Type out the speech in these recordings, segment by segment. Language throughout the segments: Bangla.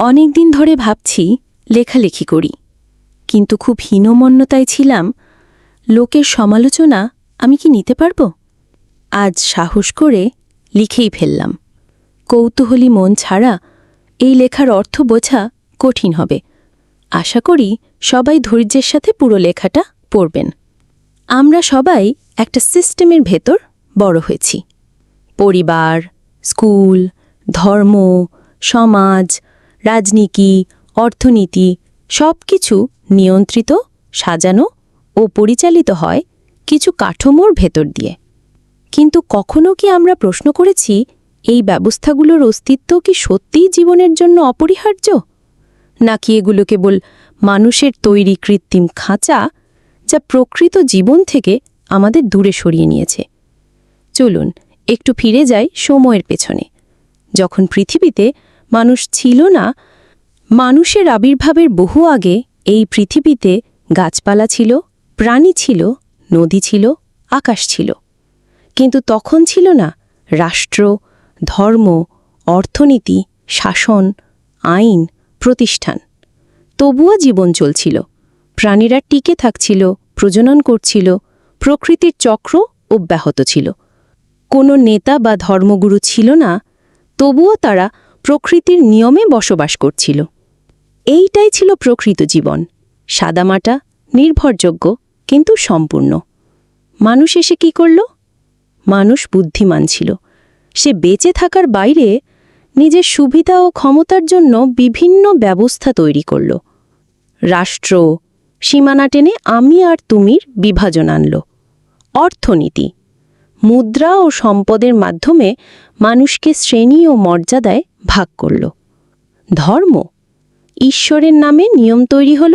অনেক দিন ধরে ভাবছি, লেখালেখি করি। কিন্তু খুব হীনমন্যতায় ছিলাম, লোকের সমালোচনা আমি কি নিতে পারব? আজ সাহস করে লিখেই ফেললাম। কৌতূহলী মন ছাড়া এই লেখার অর্থ বোঝা কঠিন হবে। আশা করি সবাই ধৈর্যের সাথে পুরো লেখাটা পড়বেন। আমরা সবাই একটা সিস্টেমের ভেতর বড় হয়েছি। পরিবার, স্কুল, ধর্ম, সমাজ রাজনীতি, অর্থনীতি সব কিছু নিয়ন্ত্রিত, সাজানো ও পরিচালিত হয় কিছু কাঠামোর ভেতর দিয়ে। কিন্তু কখনো কি আমরা প্রশ্ন করেছি, এই ব্যবস্থাগুলোর অস্তিত্ব কি সত্যিই জীবনের জন্য অপরিহার্য? নাকি এগুলো কেবল মানুষের তৈরি কৃত্রিম খাঁচা যা প্রকৃত জীবন থেকে আমাদের দূরে সরিয়ে নিয়েছে? চলুন, একটু ফিরে যাই সময়ের পেছনে। যখন পৃথিবীতে মানুষ ছিল না, মানুষের আবির্ভাবের বহু আগে এই পৃথিবীতে গাছপালা ছিল, প্রাণী ছিল, নদী ছিল, আকাশ ছিল। কিন্তু তখন ছিল না রাষ্ট্র, ধর্ম, অর্থনীতি, শাসন, আইন, প্রতিষ্ঠান। তবুও জীবন চলছিল। প্রাণীরা টিকে থাকছিল, প্রজনন করছিল, প্রকৃতির চক্র অব্যাহত ছিল। কোনো নেতা বা ধর্মগুরু ছিল না, তবুও তারা প্রকৃতির নিয়মে বসবাস করছিল। এইটাই ছিল প্রকৃত জীবন। সাদামাটা, নির্ভরযোগ্য, কিন্তু সম্পূর্ণ। মানুষ এসে কি করল? মানুষ বুদ্ধিমান ছিল। সে বেঁচে থাকার বাইরে নিজের সুবিধা ও ক্ষমতার জন্য বিভিন্ন ব্যবস্থা তৈরি করল। রাষ্ট্র, সীমানা টেনে আমি আর তুমির বিভাজন আনল। অর্থনীতি মুদ্রা ও সম্পদের মাধ্যমে মানুষকে শ্রেণি ও মর্যাদায় ভাগ করল। ধর্ম ঈশ্বরের নামে নিয়ম তৈরি হল,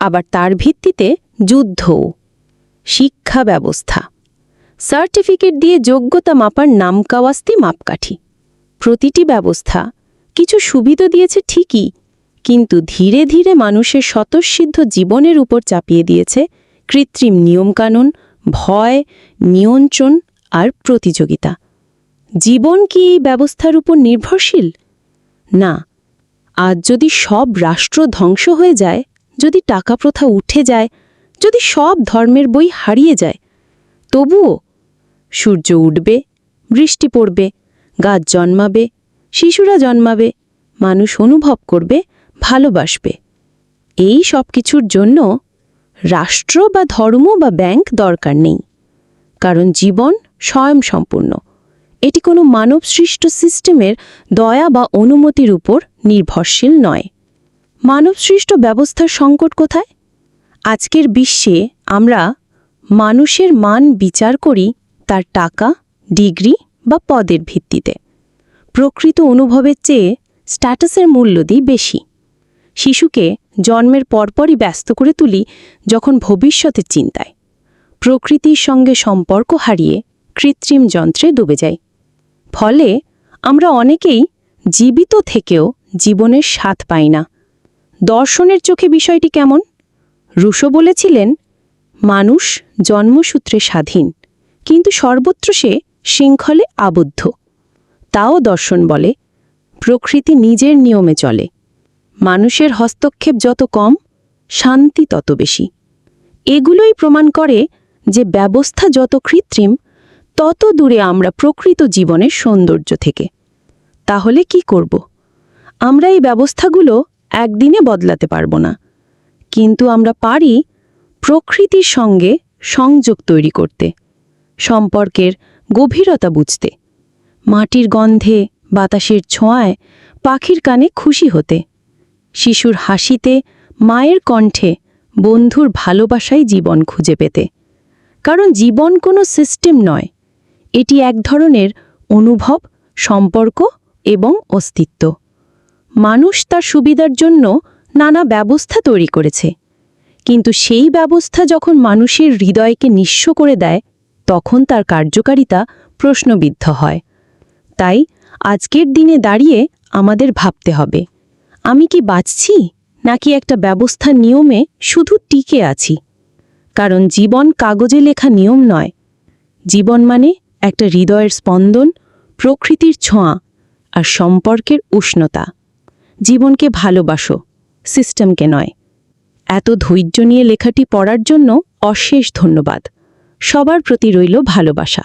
আবার তার ভিত্তিতে যুদ্ধও। শিক্ষা ব্যবস্থা সার্টিফিকেট দিয়ে যোগ্যতা মাপার নামকাওয়াস্তি মাপকাঠি। প্রতিটি ব্যবস্থা কিছু সুবিধা দিয়েছে ঠিকই, কিন্তু ধীরে ধীরে মানুষের স্বতঃসিদ্ধ জীবনের উপর চাপিয়ে দিয়েছে কৃত্রিম নিয়মকানুন, ভয়, নিয়ন্ত্রণ আর প্রতিযোগিতা। জীবন কি এই ব্যবস্থার উপর নির্ভরশীল? না। আজ যদি সব রাষ্ট্র ধ্বংস হয়ে যায়, যদি টাকা প্রথা উঠে যায়, যদি সব ধর্মের বই হারিয়ে যায়, তবুও সূর্য উঠবে, বৃষ্টি পড়বে, গাছ জন্মাবে, শিশুরা জন্মাবে, মানুষ অনুভব করবে, ভালোবাসবে। এই সব কিছুর জন্য রাষ্ট্র বা ধর্ম বা ব্যাংক দরকার নেই। কারণ জীবন স্বয়ংসম্পূর্ণ। এটি কোনো মানবসৃষ্ট সিস্টেমের দয়া বা অনুমতির উপর নির্ভরশীল নয়। মানবসৃষ্ট ব্যবস্থার সংকট কোথায়? আজকের বিশ্বে আমরা মানুষের মান বিচার করি তার টাকা, ডিগ্রি বা পদের ভিত্তিতে। প্রকৃত অনুভবের চেয়ে স্ট্যাটাসের মূল্য দিই বেশি। শিশুকে জন্মের পরপরই ব্যস্ত করে তুলি যখন ভবিষ্যতের চিন্তায়। প্রকৃতির সঙ্গে সম্পর্ক হারিয়ে কৃত্রিম যন্ত্রে ডুবে যাই। ফলে আমরা অনেকেই জীবিত থেকেও জীবনের স্বাদ পাই না। দর্শনের চোখে বিষয়টি কেমন? রুশো বলেছিলেন, মানুষ জন্মসূত্রে স্বাধীন, কিন্তু সর্বত্র সে শৃঙ্খলে আবদ্ধ। তাও দর্শন বলে, প্রকৃতি নিজের নিয়মে চলে। মানুষের হস্তক্ষেপ যত কম, শান্তি তত বেশি। এগুলোই প্রমাণ করে যে ব্যবস্থা যত কৃত্রিম তত দূরে আমরা প্রকৃত জীবনের সৌন্দর্য থেকে। তাহলে কি করব? আমরা এই ব্যবস্থাগুলো একদিনে বদলাতে পারব না। কিন্তু আমরা পারি প্রকৃতির সঙ্গে সংযোগ তৈরি করতে, সম্পর্কের গভীরতা বুঝতে, মাটির গন্ধে বাতাসের ছোঁয়ায় পাখির কানে খুশি হতে, শিশুর হাসিতে মায়ের কণ্ঠে বন্ধুর ভালোবাসায় জীবন খুঁজে পেতে। কারণ জীবন কোনো সিস্টেম নয় এটি এক ধরনের অনুভব, সম্পর্ক এবং অস্তিত্ব। মানুষ তার সুবিধার জন্য নানা ব্যবস্থা তৈরি করেছে। কিন্তু সেই ব্যবস্থা যখন মানুষের হৃদয়কে নিঃস্ব করে দেয়, তখন তার কার্যকারিতা প্রশ্নবিদ্ধ হয়। তাই আজকের দিনে দাঁড়িয়ে আমাদের ভাবতে হবে, আমি কি বাঁচছি নাকি একটা ব্যবস্থা নিয়মে শুধু টিকে আছি? কারণ জীবন কাগজে লেখা নিয়ম নয়। জীবন মানে একটা হৃদয়ের স্পন্দন, প্রকৃতির ছোঁয়া আর সম্পর্কের উষ্ণতা। জীবনকে ভালোবাসো, সিস্টেমকে নয়। এত ধৈর্য নিয়ে লেখাটি পড়ার জন্য অশেষ ধন্যবাদ। সবার প্রতি রইল ভালোবাসা।